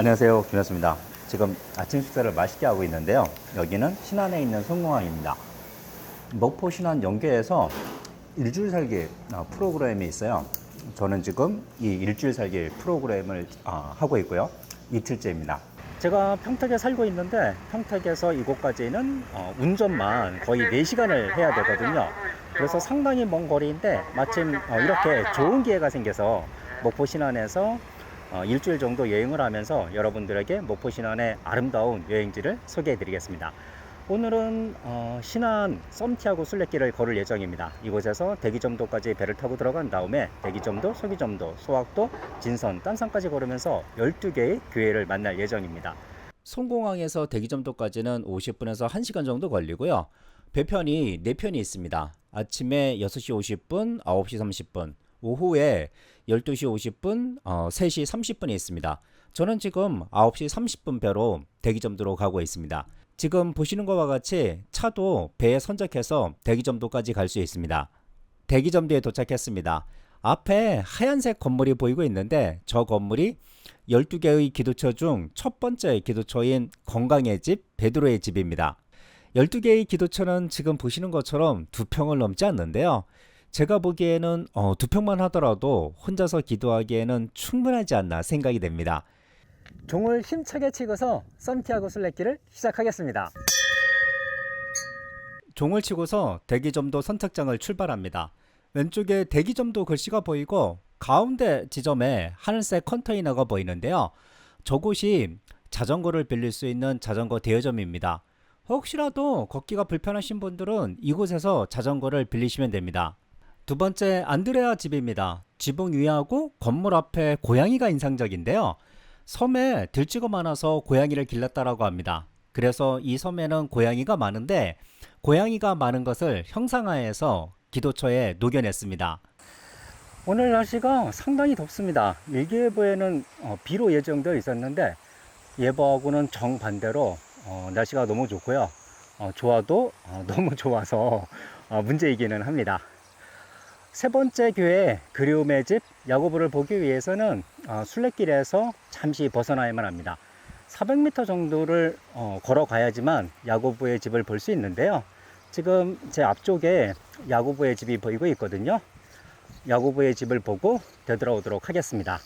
안녕하세요. 김현수입니다. 지금 아침 식사를 맛있게 하고 있는데요. 여기는 신안에 있는 성공항입니다. 목포 신안 연계에서 일주일 살기 어, 프로그램이 있어요. 저는 지금 이 일주일 살기 프로그램을 어, 하고 있고요. 이틀째입니다. 제가 평택에 살고 있는데 평택에서 이곳까지는 어, 운전만 거의 4시간을 해야 되거든요. 그래서 상당히 먼 거리인데 마침 어, 이렇게 좋은 기회가 생겨서 목포 신안에서 어, 일주일 정도 여행을 하면서 여러분들에게 목포 신안의 아름다운 여행지를 소개해 드리겠습니다. 오늘은 어, 신안 썸티하고 순례길을 걸을 예정입니다. 이곳에서 대기점도까지 배를 타고 들어간 다음에 대기점도, 소기점도, 소학도, 진선, 딴산까지 걸으면서 12개의 교회를 만날 예정입니다. 송공항에서 대기점도까지는 50분에서 1시간 정도 걸리고요. 배편이 4편이 있습니다. 아침에 6시 50분, 9시 30분, 오후에 12시 50분, 어, 3시 30분이 있습니다. 저는 지금 9시 30분 배로 대기점도로 가고 있습니다. 지금 보시는 것과 같이 차도 배에 선적해서 대기점도까지 갈 수 있습니다. 대기점도에 도착했습니다. 앞에 하얀색 건물이 보이고 있는데 저 건물이 12개의 기도처 중 첫 번째 기도처인 건강의 집 베드로의 집입니다. 12개의 기도처는 지금 보시는 것처럼 두 평을 넘지 않는데요. 제가 보기에는 어, 두 평만 하더라도 혼자서 기도하기에는 충분하지 않나 생각이 됩니다. 종을 힘차게 치고서 썸티하고 순례길을 시작하겠습니다. 종을 치고서 대기점도 선착장을 출발합니다. 왼쪽에 대기점도 글씨가 보이고 가운데 지점에 하늘색 컨테이너가 보이는데요. 저곳이 자전거를 빌릴 수 있는 자전거 대여점입니다. 혹시라도 걷기가 불편하신 분들은 이곳에서 자전거를 빌리시면 됩니다. 두 번째 안드레아 집입니다. 지붕 위하고 건물 앞에 고양이가 인상적인데요. 섬에 들쥐가 많아서 고양이를 길렀다라고 합니다. 그래서 이 섬에는 고양이가 많은데 고양이가 많은 것을 형상화해서 기도처에 녹여냈습니다. 오늘 날씨가 상당히 덥습니다. 일기예보에는 어, 비로 예정되어 있었는데 예보하고는 정반대로 어, 날씨가 너무 좋고요. 어, 좋아도 어, 너무 좋아서 어, 문제이기는 합니다. 세 번째 교회 그리움의 집 야고보를 보기 위해서는 어, 순례길에서 잠시 벗어나야만 합니다. 400m 정도를 어, 걸어가야지만 야고보의 집을 볼 수 있는데요. 지금 제 앞쪽에 야고보의 집이 보이고 있거든요. 야고보의 집을 보고 되돌아오도록 하겠습니다.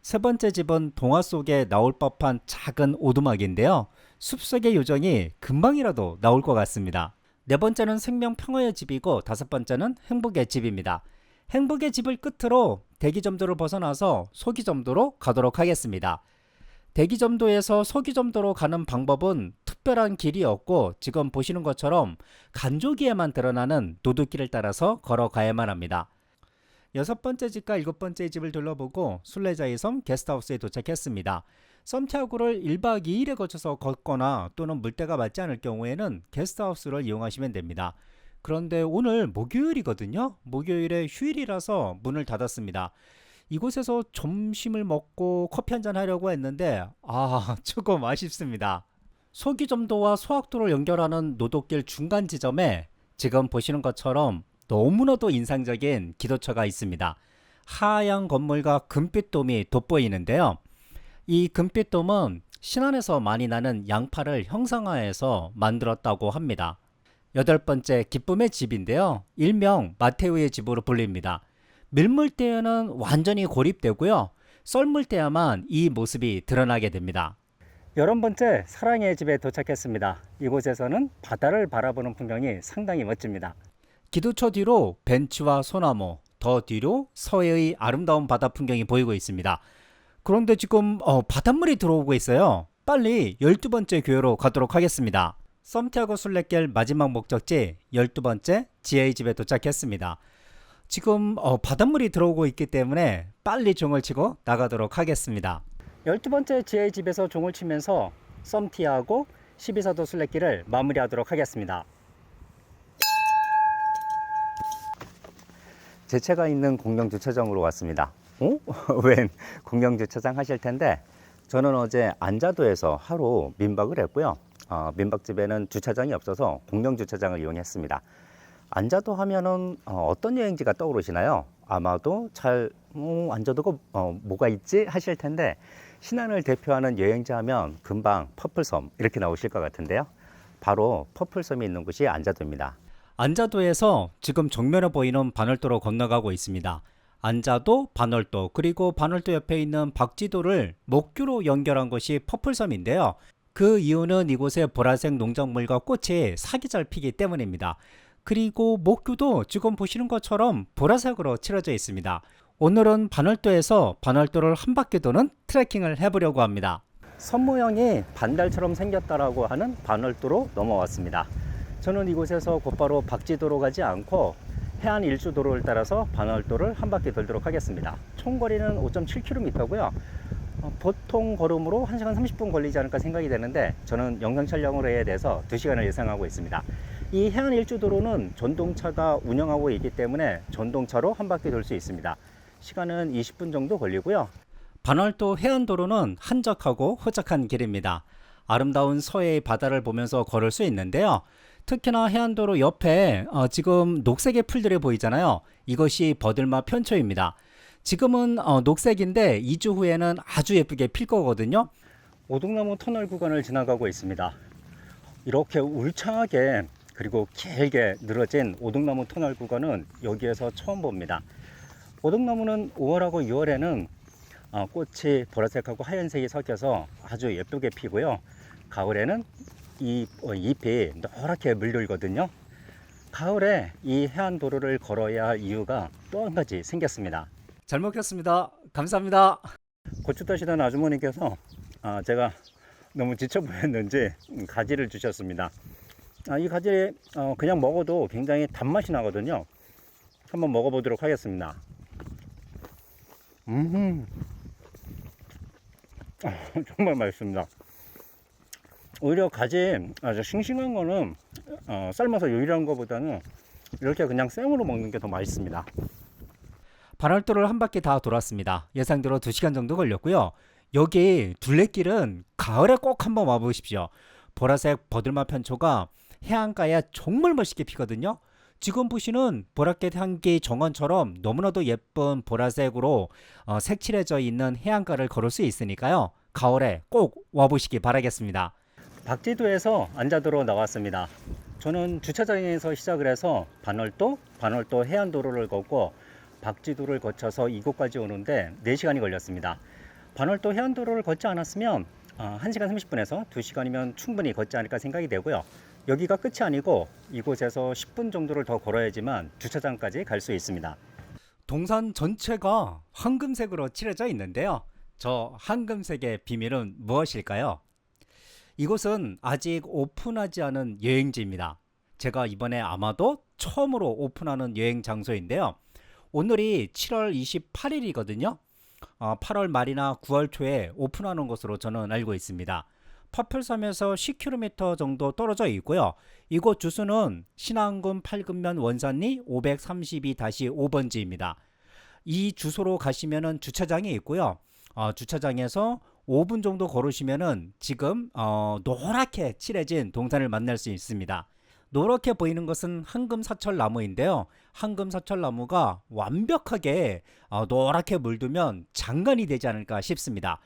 세 번째 집은 동화 속에 나올 법한 작은 오두막인데요. 숲속의 요정이 금방이라도 나올 것 같습니다. 네 번째는 생명 평화의 집이고 다섯 번째는 행복의 집입니다. 행복의 집을 끝으로 대기점도를 벗어나서 소기점도로 가도록 하겠습니다. 대기점도에서 소기점도로 가는 방법은 특별한 길이 없고 지금 보시는 것처럼 간조기에만 드러나는 노드길을 따라서 걸어가야만 합니다. 여섯 번째 집과 일곱 번째 집을 둘러보고 순례자의 섬 게스트하우스에 도착했습니다. 썸티아구를 1박 2일에 거쳐서 걷거나 또는 물때가 맞지 않을 경우에는 게스트하우스를 이용하시면 됩니다. 그런데 오늘 목요일이거든요. 목요일에 휴일이라서 문을 닫았습니다. 이곳에서 점심을 먹고 커피 한잔 하려고 했는데 아 조금 아쉽습니다. 소기점도와 소학도를 연결하는 노도길 중간 지점에 지금 보시는 것처럼 너무나도 인상적인 기도처가 있습니다. 하얀 건물과 금빛 돔이 돋보이는데요. 이 금빛 돔은 신안에서 많이 나는 양파를 형상화해서 만들었다고 합니다. 여덟 번째 기쁨의 집인데요. 일명 마테우의 집으로 불립니다. 밀물 때에는 완전히 고립되고요. 썰물 때야만 이 모습이 드러나게 됩니다. 열한 번째 사랑의 집에 도착했습니다. 이곳에서는 바다를 바라보는 풍경이 상당히 멋집니다. 기도처 뒤로 벤치와 소나무, 더 뒤로 서해의 아름다운 바다 풍경이 보이고 있습니다. 그런데 지금 어, 바닷물이 들어오고 있어요. 빨리 12번째 교회로 가도록 하겠습니다. 썸티아고 순례길 마지막 목적지 12번째 지혜의 집에 도착했습니다. 지금 어, 바닷물이 들어오고 있기 때문에 빨리 종을 치고 나가도록 하겠습니다. 12번째 지혜의 집에서 종을 치면서 썸티하고 12사도 순례길을 마무리하도록 하겠습니다. 제 차가 있는 공영 주차장으로 왔습니다. 어? 웬 공영 주차장 하실 텐데 저는 어제 안자도에서 하루 민박을 했고요. 어, 민박집에는 주차장이 없어서 공영 주차장을 이용했습니다. 안자도 하면은 어, 떤 여행지가 떠오르시나요? 아마도 잘 어, 안자도가 어, 뭐가 있지 하실 텐데 신안을 대표하는 여행지 하면 금방 퍼플섬 이렇게 나오실 것 같은데요. 바로 퍼플섬이 있는 곳이 안자도입니다. 안자도에서 지금 정면에 보이는 반월도로 건너가고 있습니다. 안자도, 반월도, 그리고 반월도 옆에 있는 박지도를 목교로 연결한 것이 퍼플섬인데요. 그 이유는 이곳에 보라색 농작물과 꽃이 사기 잘 피기 때문입니다. 그리고 목교도 지금 보시는 것처럼 보라색으로 칠해져 있습니다. 오늘은 반월도에서 반월도를 한 바퀴 도는 트레킹을 해보려고 합니다. 선 모양이 반달처럼 생겼다라고 하는 반월도로 넘어왔습니다. 저는 이곳에서 곧바로 박지도로 가지 않고 해안 일주 도로를 따라서 반월도를 한 바퀴 돌도록 하겠습니다. 총 거리는 5.7km고요. 어, 보통 걸음으로 1시간 30분 걸리지 않을까 생각이 되는데 저는 영상 촬영으로 해야 돼서 2시간을 예상하고 있습니다. 이 해안 일주 도로는 전동차가 운영하고 있기 때문에 전동차로 한 바퀴 돌 수 있습니다. 시간은 20분 정도 걸리고요. 반월도 해안도로는 한적하고 호적한 길입니다. 아름다운 서해의 바다를 보면서 걸을 수 있는데요. 특히나 해안도로 옆에 어, 지금 녹색의 풀들이 보이잖아요. 이것이 버들마 편초입니다. 지금은 어, 녹색인데 2주 후에는 아주 예쁘게 필 거거든요. 오동나무 터널 구간을 지나가고 있습니다. 이렇게 울창하게 그리고 길게 늘어진 오동나무 터널 구간은 여기에서 처음 봅니다. 오동나무는 5월하고 6월에는 어, 꽃이 보라색하고 하얀색이 섞여서 아주 예쁘게 피고요. 가을에는 이 어, 잎이 노랗게 물들거든요. 가을에 이 해안 도로를 걸어야 할 이유가 또 한 가지 생겼습니다. 잘 먹겠습니다. 감사합니다. 고추 따시던 아주머니께서 아, 제가 너무 지쳐 보였는지 가지를 주셨습니다. 아, 이 가지 어, 그냥 먹어도 굉장히 단맛이 나거든요. 한번 먹어보도록 하겠습니다. 음, 아, 정말 맛있습니다. 오히려 가지 아주 싱싱한 거는 어, 삶아서 요리한 것보다는 이렇게 그냥 생으로 먹는 게 더 맛있습니다. 반월도를 한 바퀴 다 돌았습니다. 예상대로 2시간 정도 걸렸고요. 여기 둘레길은 가을에 꼭 한번 와보십시오. 보라색 버들마 편초가 해안가에 정말 멋있게 피거든요. 지금 보시는 보라빛 향기 정원처럼 너무나도 예쁜 보라색으로 어, 색칠해져 있는 해안가를 걸을 수 있으니까요. 가을에 꼭 와보시기 바라겠습니다. 박지도에서 안자도로 나왔습니다. 저는 주차장에서 시작을 해서 반월도, 반월도 해안도로를 걷고 박지도를 거쳐서 이곳까지 오는데 4시간이 걸렸습니다. 반월도 해안도로를 걷지 않았으면 어, 1시간 30분에서 2시간이면 충분히 걷지 않을까 생각이 되고요. 여기가 끝이 아니고 이곳에서 10분 정도를 더 걸어야지만 주차장까지 갈 수 있습니다. 동산 전체가 황금색으로 칠해져 있는데요. 저 황금색의 비밀은 무엇일까요? 이곳은 아직 오픈하지 않은 여행지입니다. 제가 이번에 아마도 처음으로 오픈하는 여행 장소인데요. 오늘이 7월 28일이거든요. 어, 8월 말이나 9월 초에 오픈하는 것으로 저는 알고 있습니다. 퍼플섬에서 10km 정도 떨어져 있고요. 이곳 주소는 신안군 팔근면 원산리 532-5번지입니다. 이 주소로 가시면은 주차장이 있고요. 어, 주차장에서 5분 정도 걸으시면은 지금 어, 노랗게 칠해진 동산을 만날 수 있습니다. 노랗게 보이는 것은 황금 사철 나무인데요. 황금 사철 나무가 완벽하게 어, 노랗게 물들면 장관이 되지 않을까 싶습니다.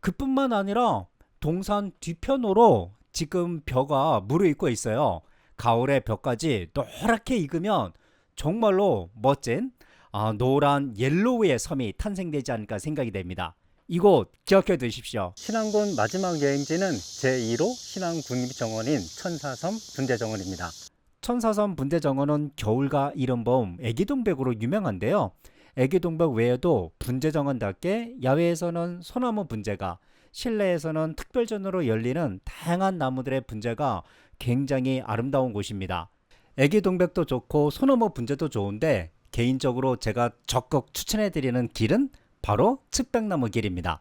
그뿐만 아니라 동산 뒤편으로 지금 벼가 무르익고 있어요. 가을에 벼까지 노랗게 익으면 정말로 멋진 아, 노란 옐로우의 섬이 탄생되지 않을까 생각이 됩니다. 이곳 기억해 두십시오. 신안군 마지막 여행지는 제2로 신안군립정원인 천사섬 분대정원입니다. 천사섬 분대정원은 겨울과 이른봄 애기동백으로 유명한데요. 애기동백 외에도 분재정원답게 야외에서는 소나무 분재가 실내에서는 특별전으로 열리는 다양한 나무들의 분재가 굉장히 아름다운 곳입니다. 애기동백도 좋고 소나무 분재도 좋은데 개인적으로 제가 적극 추천해드리는 길은 바로 측백나무 길입니다.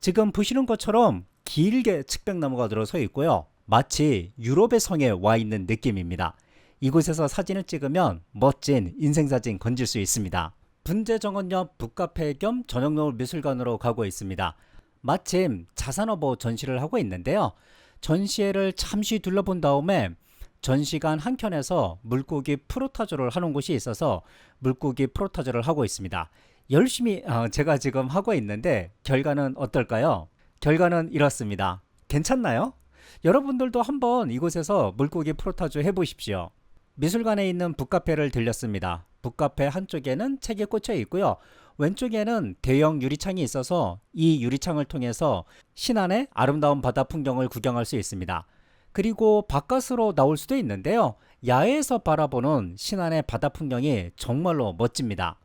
지금 보시는 것처럼 길게 측백나무가 들어서 있고요. 마치 유럽의 성에 와 있는 느낌입니다. 이곳에서 사진을 찍으면 멋진 인생사진 건질 수 있습니다. 분재정원 옆 북카페 겸 저녁노을 미술관으로 가고 있습니다. 마침 자산어보 전시를 하고 있는데요. 전시회를 잠시 둘러본 다음에 전시관 한켠에서 물고기 프로타조를 하는 곳이 있어서 물고기 프로타조를 하고 있습니다. 열심히 어, 제가 지금 하고 있는데 결과는 어떨까요? 결과는 이렇습니다. 괜찮나요? 여러분들도 한번 이곳에서 물고기 프로타주 해보십시오. 미술관에 있는 북카페를 들렸습니다. 북카페 한쪽에는 책이 꽂혀 있고요. 왼쪽에는 대형 유리창이 있어서 이 유리창을 통해서 신안의 아름다운 바다 풍경을 구경할 수 있습니다. 그리고 바깥으로 나올 수도 있는데요. 야외에서 바라보는 신안의 바다 풍경이 정말로 멋집니다.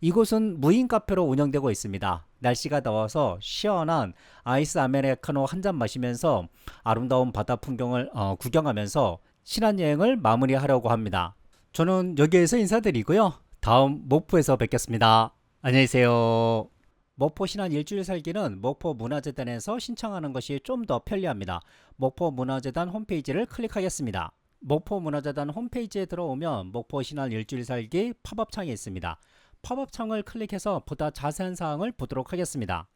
이곳은 무인 카페로 운영되고 있습니다. 날씨가 더워서 시원한 아이스 아메리카노 한 잔 마시면서 아름다운 바다 풍경을 어, 구경하면서 신안여행을 마무리하려고 합니다. 저는 여기에서 인사드리고요. 다음 목포에서 뵙겠습니다. 안녕히 계세요. 목포 신안 일주일 살기는 목포 문화재단에서 신청하는 것이 좀 더 편리합니다. 목포 문화재단 홈페이지를 클릭하겠습니다. 목포 문화재단 홈페이지에 들어오면 목포 신안 일주일 살기 팝업 창이 있습니다. 팝업 창을 클릭해서 보다 자세한 사항을 보도록 하겠습니다.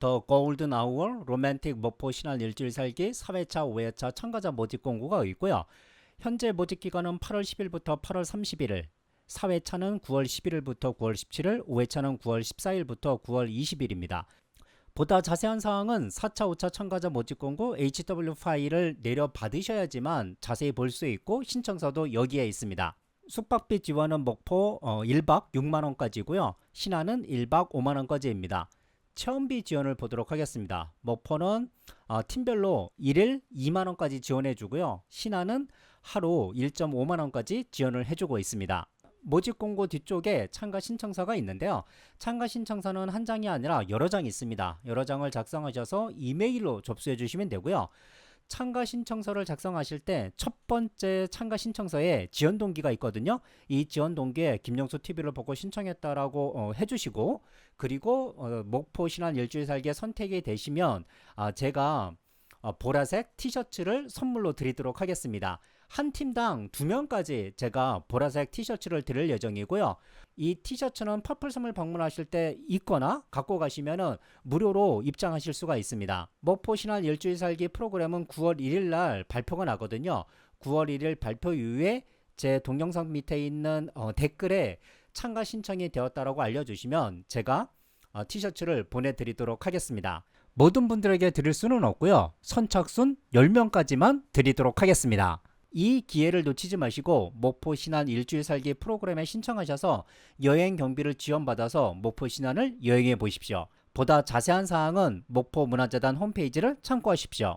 더 골든 아워 로맨틱 목포 신안 일주일 살기 4회차 5회차 참가자 모집 공고가 있고요. 현재 모집 기간은 8월 10일부터 8월 31일, 4회차는 9월 11일부터 9월 17일, 5회차는 9월 14일부터 9월 20일입니다. 보다 자세한 사항은 4차, 5차 참가자 모집 공고 HW 파일을 내려 받으셔야지만 자세히 볼 수 있고 신청서도 여기에 있습니다. 숙박비 지원은 목포 어, 1박 6만원까지고요. 신안은 1박 5만원까지입니다. 체험비 지원을 보도록 하겠습니다. 목포는 어, 팀별로 1일 2만원까지 지원해 주고요. 신안은 하루 1.5만원까지 지원을 해주고 있습니다. 모집 공고 뒤쪽에 참가 신청서가 있는데요. 참가 신청서는 한 장이 아니라 여러 장이 있습니다. 여러 장을 작성하셔서 이메일로 접수해 주시면 되고요. 참가 신청서를 작성하실 때 첫 번째 참가 신청서에 지원 동기가 있거든요. 이 지원 동기에 김영수 TV를 보고 신청했다라고 어, 해주시고 그리고 어, 목포 신안 일주일 살기에 선택이 되시면 아, 제가 어, 보라색 티셔츠를 선물로 드리도록 하겠습니다. 한 팀당 두 명까지 제가 보라색 티셔츠를 드릴 예정이고요. 이 티셔츠는 퍼플섬을 방문하실 때 입거나 갖고 가시면은 무료로 입장하실 수가 있습니다. 목포 신안 일주일 살기 프로그램은 9월 1일 날 발표가 나거든요. 9월 1일 발표 이후에 제 동영상 밑에 있는 어, 댓글에 참가 신청이 되었다라고 알려주시면 제가 어, 티셔츠를 보내드리도록 하겠습니다. 모든 분들에게 드릴 수는 없고요. 선착순 10명까지만 드리도록 하겠습니다. 이 기회를 놓치지 마시고 목포 신안 일주일 살기 프로그램에 신청하셔서 여행 경비를 지원받아서 목포 신안을 여행해 보십시오. 보다 자세한 사항은 목포 문화재단 홈페이지를 참고하십시오.